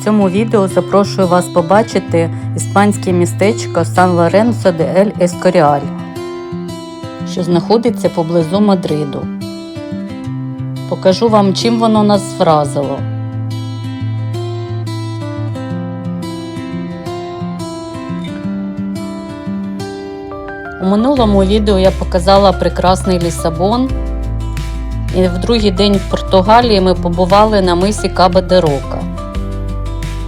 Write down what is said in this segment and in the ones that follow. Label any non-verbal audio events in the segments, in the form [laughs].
В цьому відео запрошую вас побачити іспанське містечко Сан Лоренцо де Ель Ескоріаль, що знаходиться поблизу Мадриду. Покажу вам, чим воно нас вразило. У минулому відео я показала прекрасний Лісабон. І в другий день в Португалії ми побували на мисі Каба де Рока.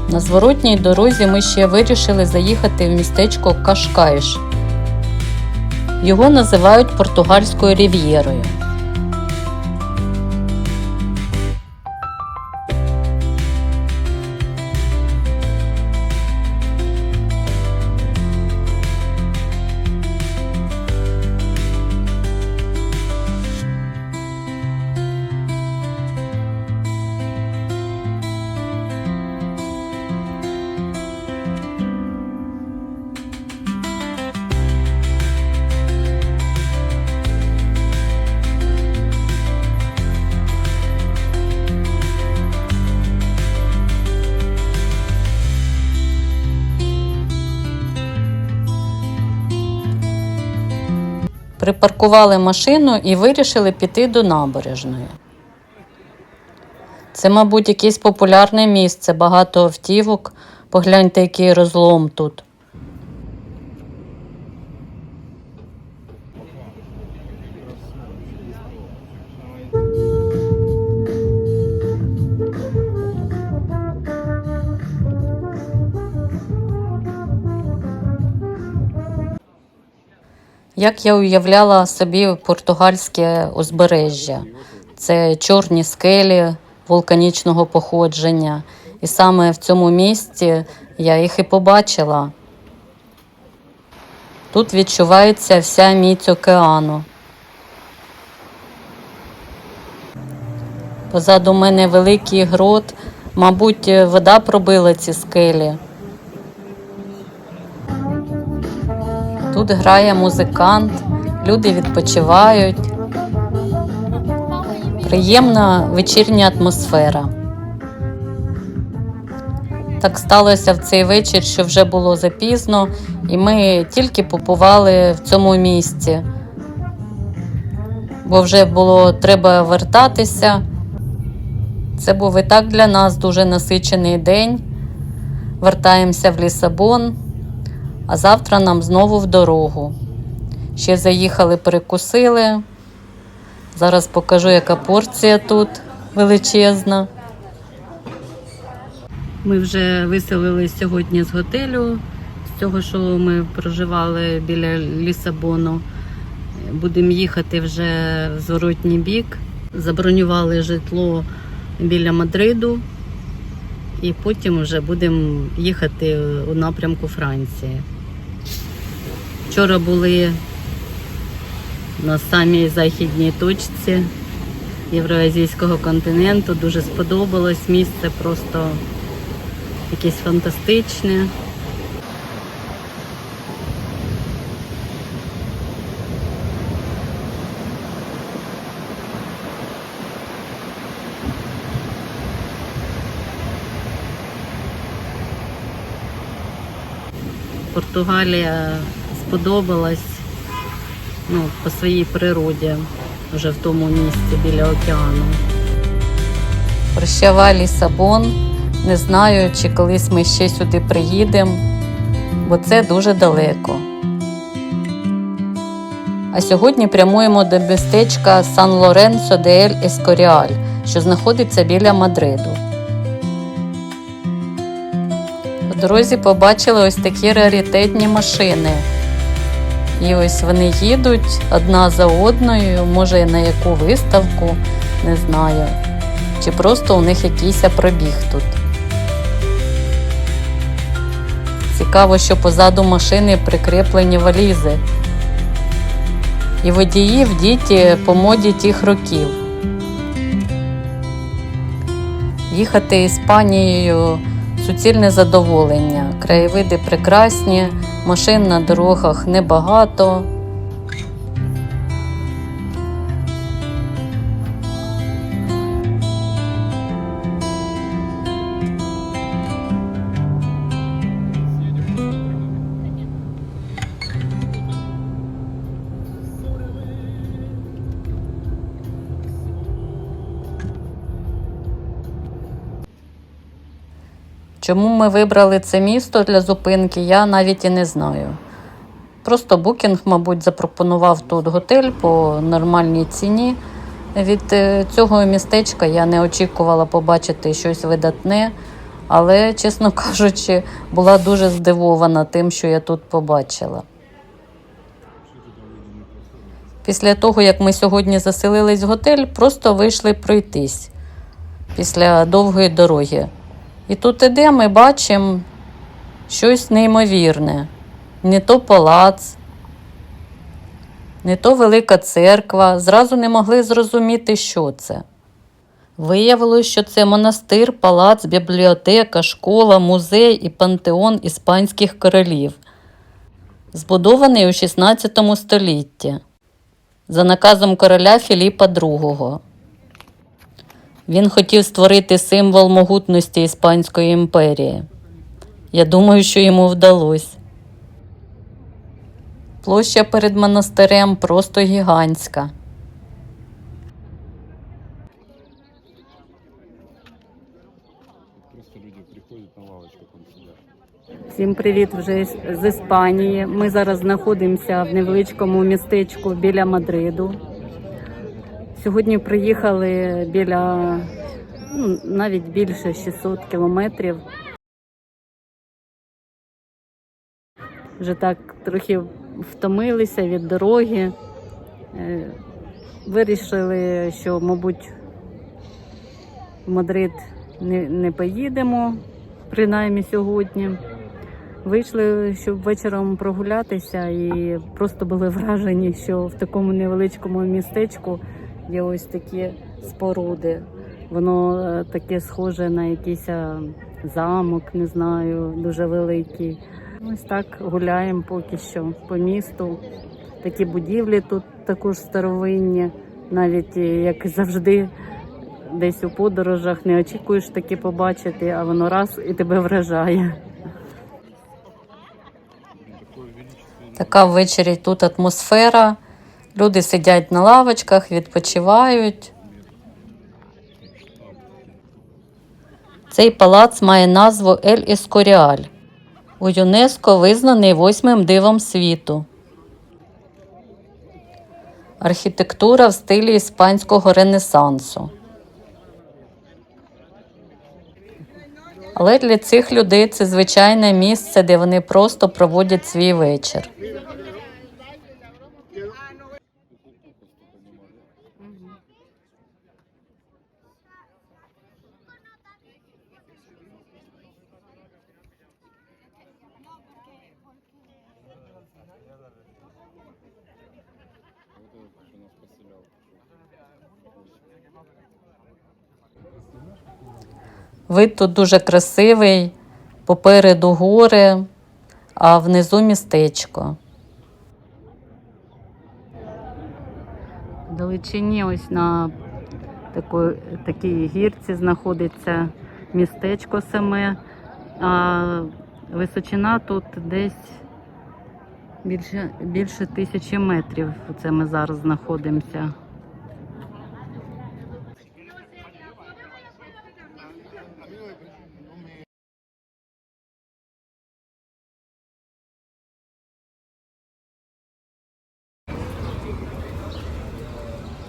На зворотній дорозі ми ще вирішили заїхати в містечко Кашкайш. Його називають португальською рів'єрою. Припаркували машину і вирішили піти до набережної. Це, мабуть, якесь популярне місце, багато автівок. Погляньте, який розлом тут. Як я уявляла собі португальське узбережжя, це чорні скелі вулканічного походження. І саме в цьому місці я їх і побачила. Тут відчувається вся міць океану. Позаду мене великий грот, мабуть, вода пробила ці скелі. Тут грає музикант, люди відпочивають. Приємна вечірня атмосфера. Так сталося в цей вечір, що вже було запізно, і ми тільки побували в цьому місці, бо вже було треба вертатися. Це був і так для нас дуже насичений день. Вертаємося в Лісабон а завтра нам знову в дорогу. Ще заїхали, перекусили. Зараз покажу, яка порція тут величезна. Ми вже виселились сьогодні з готелю, з цього, що ми проживали біля Лісабону. Будемо їхати вже в зворотній бік. Забронювали житло біля Мадриду і потім вже будемо їхати у напрямку Франції. Вчора були на самій західній точці Євроазійського континенту. Дуже сподобалось місце, просто якесь фантастичне. Португалія сподобалась ну, по своїй природі, вже в тому місці біля океану. Прощава Лісабон. Не знаю, чи колись ми ще сюди приїдемо, бо це дуже далеко. А сьогодні прямуємо до містечка Сан Лоренцо де Ель Ескоріаль, що знаходиться біля Мадриду. По дорозі побачили ось такі раритетні машини. І ось вони їдуть одна за одною, може на яку виставку, не знаю. Чи просто у них якийсь пробіг тут. Цікаво, що позаду машини прикріплені валізи. І водії в діті по моді тих років. Їхати Іспанією суцільне задоволення. Краєвиди прекрасні, машин на дорогах небагато. Чому ми вибрали це місто для зупинки, я навіть і не знаю. Просто Букінг, мабуть, запропонував тут готель по нормальній ціні. Від е, цього містечка я не очікувала побачити щось видатне, але, чесно [laughs] кажучи, була дуже здивована тим, що я тут побачила. Після того, як ми сьогодні заселились в готель, просто вийшли пройтись після довгої дороги. І тут ідемо і бачимо щось неймовірне. Не то палац, не то велика церква. Зразу не могли зрозуміти, що це. Виявилось, що це монастир, палац, бібліотека, школа, музей і пантеон іспанських королів, збудований у 16 столітті за наказом короля Філіпа II. Він хотів створити символ могутності Іспанської імперії. Я думаю, що йому вдалося. Площа перед монастирем просто гігантська. Всім привіт вже з Іспанії. Ми зараз знаходимося в невеличкому містечку біля Мадриду. Сьогодні приїхали біля ну, навіть більше 600 кілометрів. Вже так трохи втомилися від дороги. Е, Вирішили, що, мабуть, в Мадрид не, не поїдемо, принаймні сьогодні. Вийшли, щоб вечором прогулятися, і просто були вражені, що в такому невеличкому містечку є ось такі споруди. Воно е, таке схоже на якийсь е, замок, не знаю, дуже великий. Ось так гуляємо поки що по місту. Такі будівлі тут також старовинні, навіть е, як завжди. Десь у подорожах не очікуєш таке побачити, а воно раз і тебе вражає. Така ввечері тут атмосфера. Люди сидять на лавочках, відпочивають. Цей палац має назву Ель Ескоріаль. У ЮНЕСКО визнаний восьмим дивом світу. Архітектура в стилі іспанського ренесансу. Але для цих людей це звичайне місце, де вони просто проводять свій вечір. Вид тут дуже красивий, попереду гори, а внизу містечко. В далечині ось на такої, такій гірці знаходиться містечко саме, а височина тут десь більше, більше тисячі метрів. Це ми зараз знаходимося.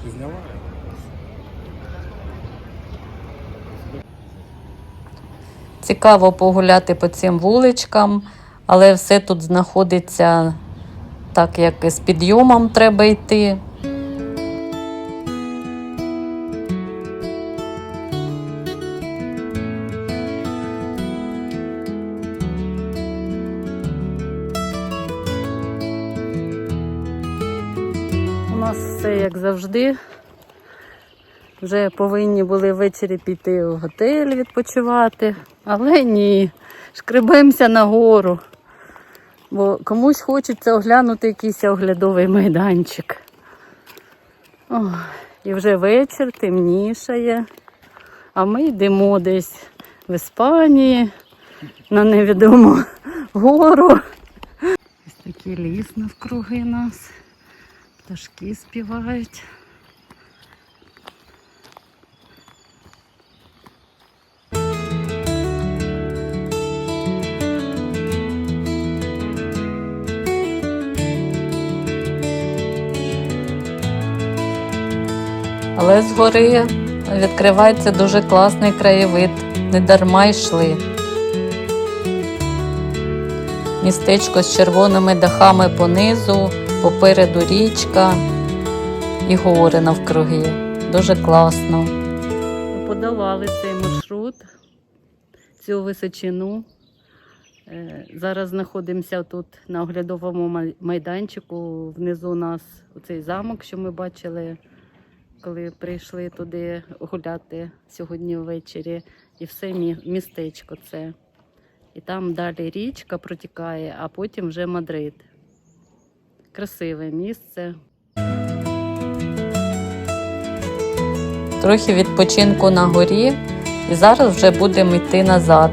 Ты? Цікаво погуляти по цим вуличкам, але все тут знаходиться так, як з підйомом треба йти. Нас все як завжди. Вже повинні були ввечері піти в готель відпочивати, але ні, шкребемося нагору. Бо комусь хочеться оглянути якийсь оглядовий майданчик. О, і вже вечір темнішає, а ми йдемо десь в Іспанії на невідому гору. Ось такий ліс навкруги нас пташки співають. Але згори відкривається дуже класний краєвид, не дарма йшли. Містечко з червоними дахами понизу попереду річка і гори навкруги. Дуже класно. Подолали цей маршрут, цю височину. Е, Зараз знаходимося тут на оглядовому майданчику. Внизу у нас цей замок, що ми бачили, коли прийшли туди гуляти сьогодні ввечері. І все містечко це. І там далі річка протікає, а потім вже Мадрид. Красиве місце. Трохи відпочинку на горі, і зараз вже будемо йти назад.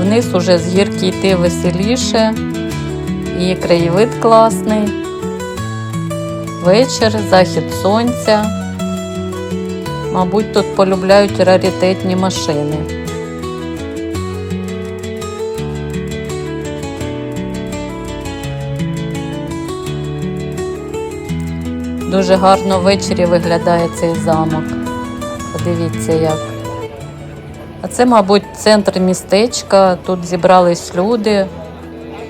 Вниз уже з гірки йти веселіше, і краєвид класний. Вечір, захід сонця. Мабуть, тут полюбляють раритетні машини. Дуже гарно ввечері виглядає цей замок. Подивіться як. А це, мабуть, центр містечка. Тут зібрались люди,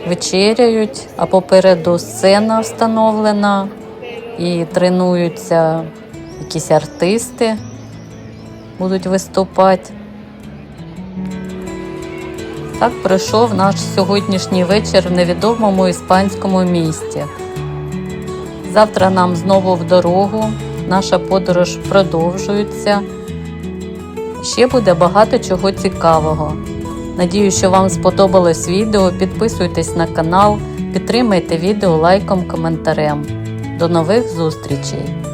вечеряють, а попереду сцена встановлена і тренуються якісь артисти, будуть виступати. Так пройшов наш сьогоднішній вечір в невідомому іспанському місті. Завтра нам знову в дорогу. Наша подорож продовжується. Ще буде багато чого цікавого. Надію, що вам сподобалось відео. Підписуйтесь на канал, підтримайте відео лайком, коментарем. До нових зустрічей!